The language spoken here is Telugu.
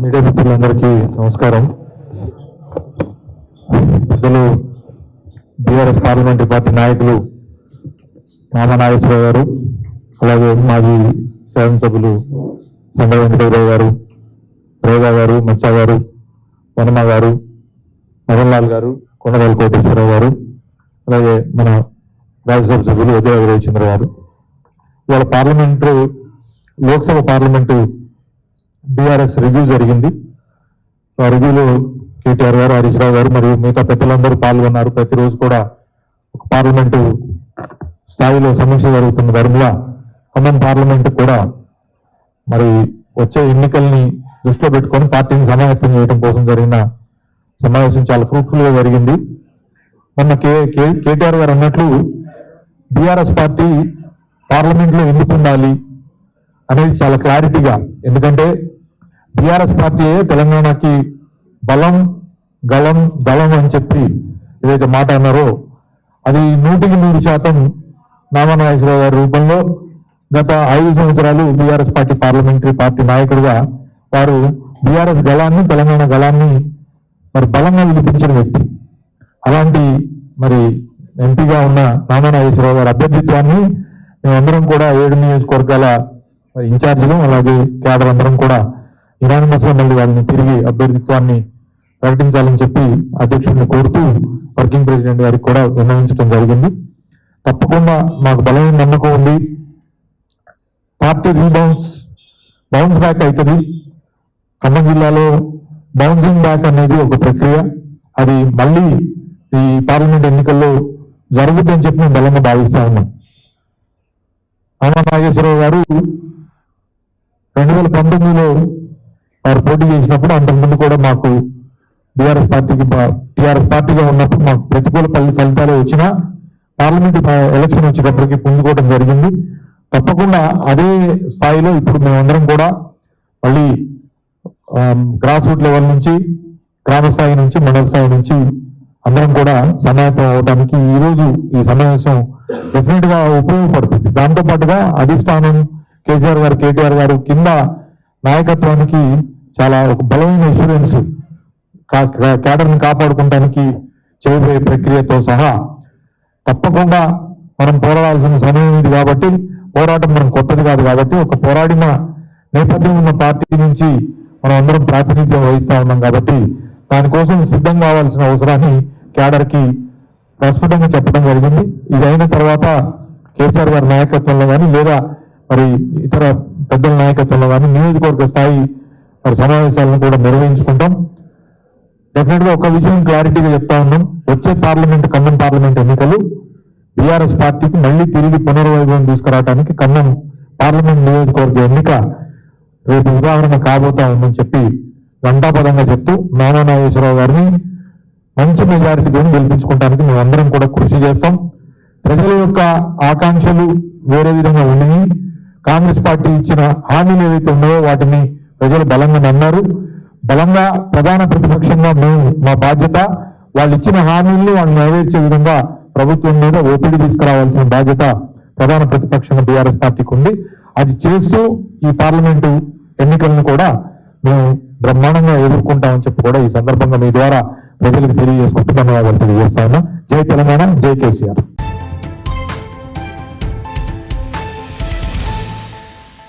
మీడియా మిత్రులందరికీ నమస్కారం. పెద్దలు బీఆర్ఎస్ పార్లమెంటరీ పార్టీ నాయకులు రామనాగేశ్వరరావు గారు అలాగే మాజీ శాసనసభ్యులు సంగ వెంకటరావు గారు రేగా గారు మత్స గారు వనమ గారు మదన్లాల్ గారు కొండగల్ కోటేశ్వరరావు గారు అలాగే మన రాజ్యసభ సభ్యులు ఉదయ రవిచంద్ర గారు ఇవాళ parliament Lok Sabha parliament BRS review జరిగింది. ఆ రివ్యూలో కేటీఆర్ గారు హరీష్ రావు గారు మరియు మిగతా పెద్దలందరూ పాల్గొన్నారు. ప్రతిరోజు కూడా ఒక పార్లమెంటు స్థాయిలో సమీక్ష జరుగుతున్న ధర్మలా ఖమ్మం పార్లమెంటు కూడా మరి వచ్చే ఎన్నికల్ని దృష్టిలో పెట్టుకొని పార్టీని సమాయత్తం చేయడం కోసం జరిగిన సమావేశం చాలా ఫ్రూట్ఫుల్గా జరిగింది. మొన్న కే కేటీఆర్ గారు అన్నట్లు బీఆర్ఎస్ పార్టీ పార్లమెంట్లో ఎందుకు ఉండాలి అనేది చాలా క్లారిటీగా ఎందుకంటే బీఆర్ఎస్ పార్టీయే తెలంగాణకి బలం గలం దళం అని చెప్పి ఏదైతే మాట అన్నారో అది నూటికి నూరు శాతం నామనాగేశ్వరరావు గారి రూపంలో గత ఐదు సంవత్సరాలు బీఆర్ఎస్ పార్టీ పార్లమెంటరీ పార్టీ నాయకుడిగా వారు బీఆర్ఎస్ గళాన్ని తెలంగాణ గళాన్ని మరి బలంగా వినిపించిన వ్యక్తి. అలాంటి మరి ఎంపీగా ఉన్న నామనాగేశ్వరరావు గారి అభ్యర్థిత్వాన్ని మేమందరం కూడా ఏడు నియోజకవర్గాల మరి ఇన్ఛార్జీలు అలాగే క్యాడర్ అందరం కూడా ఇరాన్గా మళ్ళీ వాళ్ళని తిరిగి అభ్యర్థిత్వాన్ని ప్రకటించాలని చెప్పి అధ్యక్షుడిని కోరుతూ వర్కింగ్ ప్రెసిడెంట్ గారికి కూడా విన్నవించడం జరిగింది. తప్పకుండా మాకు బలమైన నమ్మకం ఉంది. పార్టీ రీబౌన్స్ బౌన్స్ బ్యాక్ అవుతుంది. ఖమ్మం జిల్లాలో బౌన్సింగ్ బ్యాక్ అనేది ఒక ప్రక్రియ. అది మళ్ళీ ఈ పార్లమెంట్ ఎన్నికల్లో జరుగుతుందని చెప్పి మేము బలంగా భావిస్తా ఉన్నాం. రామ నాగేశ్వరరావు గారు రెండు వేల పంతొమ్మిదిలో వారు పోటీ చేసినప్పుడు అంతకుముందు కూడా మాకు బీఆర్ఎస్ పార్టీకి టీఆర్ఎస్ పార్టీగా ఉన్నప్పుడు మాకు ప్రతికూల ఫలితాలు వచ్చినా పార్లమెంట్ ఎలక్షన్ వచ్చేటప్పటికి పుంజుకోవడం జరిగింది. తప్పకుండా అదే స్థాయిలో ఇప్పుడు మేమందరం కూడా మళ్ళీ గ్రాస్ రూట్ లెవెల్ నుంచి గ్రామ స్థాయి నుంచి మండల స్థాయి నుంచి అందరం కూడా సమాయత్తం అవడానికి ఈరోజు ఈ సమావేశం డెఫినెట్గా ఉపయోగపడుతుంది. దాంతో పాటుగా అధిష్టానం కేసీఆర్ గారు కేటీఆర్ గారు కింద నాయకత్వానికి చాలా ఒక బలమైన ఇన్సూరెన్స్ క్యాడర్ని కాపాడుకోవడానికి చేయబోయే ప్రక్రియతో సహా తప్పకుండా మనం పోరాడాల్సిన సమయం ఇది కాబట్టి పోరాటం మనం కొత్తది కాదు కాబట్టి ఒక పోరాడిన నేపథ్యం ఉన్న పార్టీ నుంచి మనం అందరం ప్రాతినిధ్యం వహిస్తూ ఉన్నాం కాబట్టి దానికోసం సిద్ధం కావాల్సిన అవసరాన్ని క్యాడర్కి ప్రస్ఫుటంగా చెప్పడం జరిగింది. ఇది అయిన తర్వాత కేసీఆర్ గారి నాయకత్వంలో కానీ లేదా మరి ఇతర పెద్దల నాయకత్వంలో కానీ నియోజకవర్గ స్థాయి మరి సమావేశాలను కూడా నిర్వహించుకుంటాం. డెఫినెట్గా ఒక విషయం క్లారిటీగా చెప్తా ఉన్నాం. వచ్చే పార్లమెంట్ కన్నం పార్లమెంట్ ఎన్నికలు బీఆర్ఎస్ పార్టీకి మళ్ళీ తిరిగి పునర్వైభవం తీసుకురావడానికి కన్నం పార్లమెంట్ నియోజకవర్గ ఎన్నిక రేపు ఉదాహరణ కాబోతా ఉందని చెప్పి ఘంటాపదంగా చెప్తూ నానా నాగేశ్వరరావు గారిని మంచి మెజారిటీతో గెలిపించుకోవడానికి మేము అందరం కూడా కృషి చేస్తాం. ప్రజల యొక్క ఆకాంక్షలు వేరే విధంగా ఉండి కాంగ్రెస్ పార్టీ ఇచ్చిన హామీలు ఏవైతే ఉన్నాయో వాటిని ప్రజలు బలంగా నమ్మారు. బలంగా ప్రధాన ప్రతిపక్షంగా మేము మా బాధ్యత వాళ్ళు ఇచ్చిన హామీలను వాళ్ళు నెరవేర్చే విధంగా ప్రభుత్వం మీద ఒత్తిడి తీసుకురావాల్సిన బాధ్యత ప్రధాన ప్రతిపక్షంగా బీఆర్ఎస్ పార్టీకి ఉంది. అది చేస్తూ ఈ పార్లమెంటు ఎన్నికలను కూడా మేము బ్రహ్మాండంగా ఎదుర్కొంటామని చెప్పి కూడా ఈ సందర్భంగా మీ ద్వారా ప్రజలకు తెలియజేసుకుంటూ ధన్యవాదాలు తెలియజేస్తా ఉన్నా జై తెలంగాణ జై కేసీఆర్.